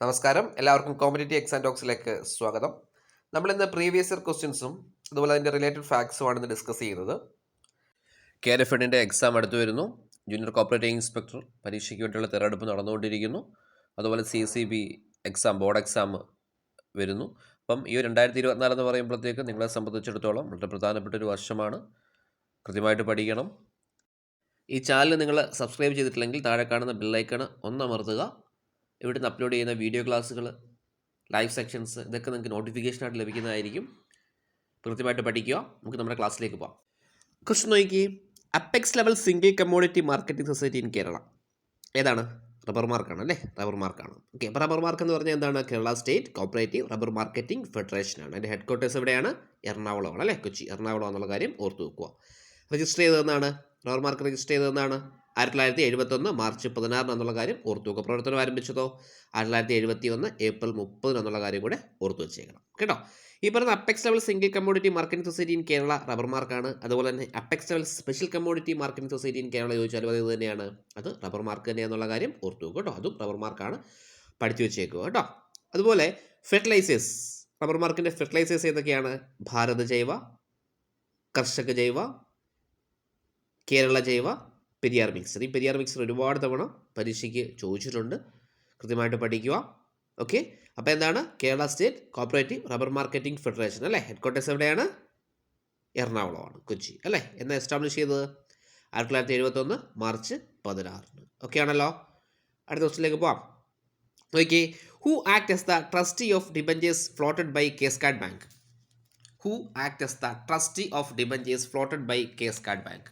നമസ്കാരം. എല്ലാവർക്കും competitive exam ടോക്സിലേക്ക് സ്വാഗതം. നമ്മൾ ഇന്ന് പ്രീവിയസ് ഇയർ ക്വസ്റ്റ്യൻസും അതുപോലെ അതിന്റെ റിലേറ്റഡ് ഫാക്ട്സുമാണ് ഇന്ന് ഡിസ്കസ് ചെയ്യുന്നത്. കെ എഫ് എഡിന്റെ എക്സാം അടുത്ത് വരുന്നു. ജൂനിയർ കോപ്പറേറ്റീവ് ഇൻസ്പെക്ടർ പരീക്ഷയ്ക്ക് വേണ്ടിയുള്ള തെരഞ്ഞെടുപ്പ് നടന്നുകൊണ്ടിരിക്കുന്നു. അതുപോലെ C C B exam board exam വരുന്നു. അപ്പം ഈ രണ്ടായിരത്തി ഇരുപത്തിനാല് എന്ന് പറയുമ്പോഴത്തേക്ക് നിങ്ങളെ സംബന്ധിച്ചിടത്തോളം വളരെ പ്രധാനപ്പെട്ട ഒരു വർഷമാണ്. കൃത്യമായിട്ട് പഠിക്കണം. ഈ ചാനൽ നിങ്ങൾ സബ്സ്ക്രൈബ് ചെയ്തിട്ടില്ലെങ്കിൽ താഴെ കാണുന്ന ബെല്ലൈക്കണ് ഒന്ന് അമർത്തുക. ഇവിടുന്ന് അപ്ലോഡ് ചെയ്യുന്ന വീഡിയോ ക്ലാസ്സുകൾ ലൈവ് സെക്ഷൻസ് ഇതൊക്കെ നിങ്ങൾക്ക് നോട്ടിഫിക്കേഷനായിട്ട് ലഭിക്കുന്നതായിരിക്കും. കൃത്യമായിട്ട് പഠിക്കുക. നമുക്ക് നമ്മുടെ ക്ലാസ്സിലേക്ക് പോകാം ക്വസ്റ്റൻ നോക്കി apex level single commodity marketing society in Kerala ഏതാണ്? റബ്ബർ മാർക്കാണ് അല്ലേ? റബ്ബർ മാർക്കാണ് ഓക്കെ അപ്പോൾ റബ്ബർ മാർക്ക് എന്ന് പറഞ്ഞാൽ എന്താണ്? Kerala state cooperative rubber marketing federation ആണ്. അതിന്റെ ഹെഡ് ക്വാർട്ടേഴ്സ് എവിടെയാണ്? എറണാകുളമാണ് അല്ലേ? കൊച്ചി. എറണാകുളം എന്നുള്ള കാര്യം ഓർത്ത് വെക്കുക. രജിസ്റ്റർ ചെയ്തതെന്നാണ് റബ്ബർ മാർക്ക് രജിസ്റ്റർ ചെയ്തതെന്നാണ് ആയിരത്തി തൊള്ളായിരത്തി എഴുപത്തൊന്ന് മാർച്ച് പതിനാറിന് എന്നുള്ള കാര്യം ഓർത്തു വെക്കുക പ്രവർത്തനം ആരംഭിച്ചതോ? ആയിരത്തി തൊള്ളായിരത്തി എഴുപത്തി ഒന്ന് ഏപ്രിൽ മുപ്പതിന് എന്നുള്ള കാര്യം കൂടെ ഓർത്തു വെച്ചേക്കണം. കേട്ടോ? ഈ പറയുന്ന apex level single commodity marketing society in Kerala rubber മാർക്കാണ് അതുപോലെ തന്നെ apex level special commodity marketing society in Kerala ചോദിച്ചാലും അത് തന്നെയാണ് അത് റബ്ബർ മാർക്ക് തന്നെയാണെന്നുള്ള കാര്യം ഓർത്തു വെക്കുക കേട്ടോ. അതും റബ്ബർ മാർക്കാണ് പഠിച്ചു വെച്ചേക്കുക കേട്ടോ. അതുപോലെ ഫെർട്ടിലൈസേഴ്സ് റബ്ബർ മാർക്കിന്റെ ഫെർട്ടിലൈസേഴ്സ് ഏതൊക്കെയാണ്? ഭാരത ജൈവ കർഷക ജൈവ കേരള ജൈവ പെരിയാർ മിക്സർ ഈ പെരിയാർ മിക്സർ ഒരുപാട് തവണ പരീക്ഷയ്ക്ക് ചോദിച്ചിട്ടുണ്ട്. കൃത്യമായിട്ട് പഠിക്കുക. ഓക്കെ അപ്പോൾ എന്താണ്? Kerala state cooperative rubber marketing federation അല്ലേ? ഹെഡ് ക്വാർട്ടേഴ്സ് എവിടെയാണ്? എറണാകുളമാണ് കൊച്ചി. അല്ലേ? എന്ന് എസ്റ്റാബ്ലിഷ് ചെയ്തത്? ആയിരത്തി തൊള്ളായിരത്തി എഴുപത്തൊന്ന് മാർച്ച് പതിനാറിന്. ഓക്കെ ആണല്ലോ? അടുത്ത ക്വസ്റ്റിലേക്ക് പോവാം. Okay who act as the trustee of debentures floated by കേസ്കാർഡ് bank who act as the trustee of debentures floated by കേസ്കാർഡ് bank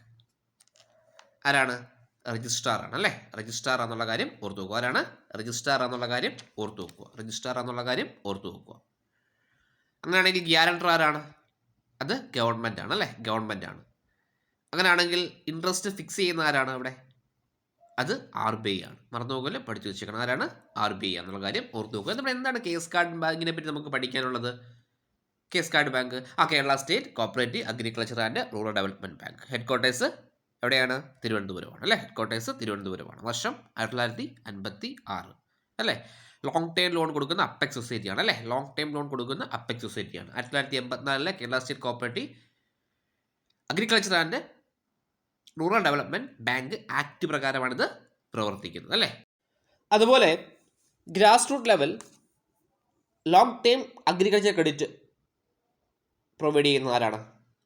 ആരാണ്? രജിസ്ട്രാർ ആണ് അല്ലേ? രജിസ്ട്രാർ എന്നുള്ള കാര്യം ഓർത്തു വെക്കുക. ആരാണ്? രജിസ്ട്രാർ എന്നുള്ള കാര്യം ഓർത്തു വെക്കുക. രജിസ്ട്രാർ എന്നുള്ള കാര്യം ഓർത്തു വെക്കുക. അങ്ങനെയാണെങ്കിൽ ഗ്യാരണ്ടർ ആരാണ്? അത് ഗവൺമെന്റ് ആണ് അല്ലേ? ഗവൺമെന്റ് ആണ്. അങ്ങനെയാണെങ്കിൽ ഇൻട്രസ്റ്റ് ഫിക്സ് ചെയ്യുന്ന ആരാണ് അവിടെ? അത് ആർ ബി ഐ ആണ്. മറന്നു പോകല്ലേ? പഠിച്ചു വെച്ചേക്കണം ആരാണ്? ആർ ബി ഐ എന്നുള്ള കാര്യം ഓർത്തു വെക്കുക. നമ്മൾ എന്താണ് കേസ് കാർഡ് ബാങ്കിനെ പറ്റി നമുക്ക് പഠിക്കാനുള്ളത്? കേസ് കാർഡ് ബാങ്ക് ആ Kerala State Cooperative Agriculture and Rural Development Bank headquarters എവിടെയാണ്? തിരുവനന്തപുരമാണ് അല്ലേ? ഹെഡ് ക്വാർട്ടേഴ്സ് തിരുവനന്തപുരമാണ്. വർഷം ആയിരത്തി തൊള്ളായിരത്തി അൻപത്തി ആറ് അല്ലേ? ലോങ് ടൈം ലോൺ കൊടുക്കുന്ന അപ്പെക്സ് സൊസൈറ്റിയാണ് അല്ലേ? ലോങ് ടൈം ലോൺ കൊടുക്കുന്ന അപ്പെക്സ് സൊസൈറ്റിയാണ് ആയിരത്തി തൊള്ളായിരത്തി എൺപത്തിനാലിലെ Kerala state cooperative agriculture and rural development bank act പ്രകാരമാണിത് പ്രവർത്തിക്കുന്നത് അല്ലേ? അതുപോലെ grass root level long time agriculture credit provide ചെയ്യുന്ന ആരാണ്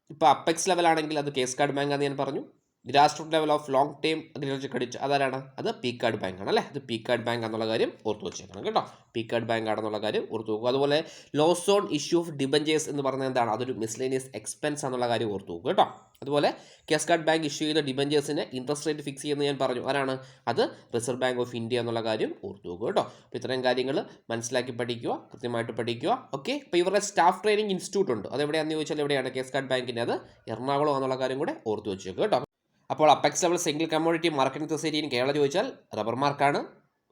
ഇപ്പോൾ അപ്പെക്സ് ലെവലാണെങ്കിൽ അത് കേസ് കാർഡ് ബാങ്ക് ആണെന്ന് ഞാൻ പറഞ്ഞു. Grass root level of long time agriculture credit അതാരാണ്? അത് പീക്കാർഡ് കാർഡ് ബാങ്ക് ആണ് അല്ലേ? അത് പീക്കാർഡ് കാർഡ് ബാങ്ക് എന്നുള്ള കാര്യം ഓർത്ത് വെച്ചേക്കണം കേട്ടോ. പീക്കാർഡ് കാർഡ് ബാങ്ക് ആണെന്നുള്ള കാര്യം ഓർത്ത് വെക്കുക. അതുപോലെ loss on issue of debentures എന്ന് പറഞ്ഞത് എന്താണ്? അതൊരു മിസ്ലേനിയസ് എക്സ്പെൻസ് എന്നുള്ള കാര്യം ഓർത്ത് വെക്കുക കേട്ടോ. അതുപോലെ കാസ്കാർഡ് ബാങ്ക് ഇഷ്യൂ ചെയ്ത ഡിബഞ്ചേഴ്സിന് ഇൻട്രസ്റ്റ് റേറ്റ് ഫിക്സ് ചെയ്യുന്നത് ഞാൻ പറഞ്ഞു. ആരാണ്? അത് റിസർവ് ബാങ്ക് ഓഫ് ഇന്ത്യ എന്നുള്ള കാര്യം ഓർത്ത് വെക്കുക കേട്ടോ. അപ്പോൾ ഇത്രയും കാര്യങ്ങൾ മനസ്സിലാക്കി പഠിക്കുക കൃത്യമായിട്ട് പഠിക്കുക. ഓക്കെ ഇപ്പോൾ ഇവരുടെ സ്റ്റാഫ് ട്രെയിനിങ് ഇൻസ്റ്റിറ്റ്യൂട്ട് ഉണ്ട്. അത് എവിടെയാണെന്ന് ചോദിച്ചാൽ എവിടെയാണ് കാസ്കാർഡ് ബാങ്കിന്റെ അത് എറണാകുളം എന്നുള്ള കാര്യം കൂടെ ഓർത്ത് വെച്ചേക്കുക കേട്ടോ. അപ്പോൾ apex level single community marketing society in Kerala ചോദിച്ചാൽ റബ്ബർ മാർക്കാണ്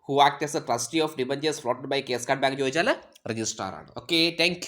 who act as a trustee of debentures floated by case card bank ചോദിച്ചാൽ രജിസ്ട്രാർ ആണ്. Okay thank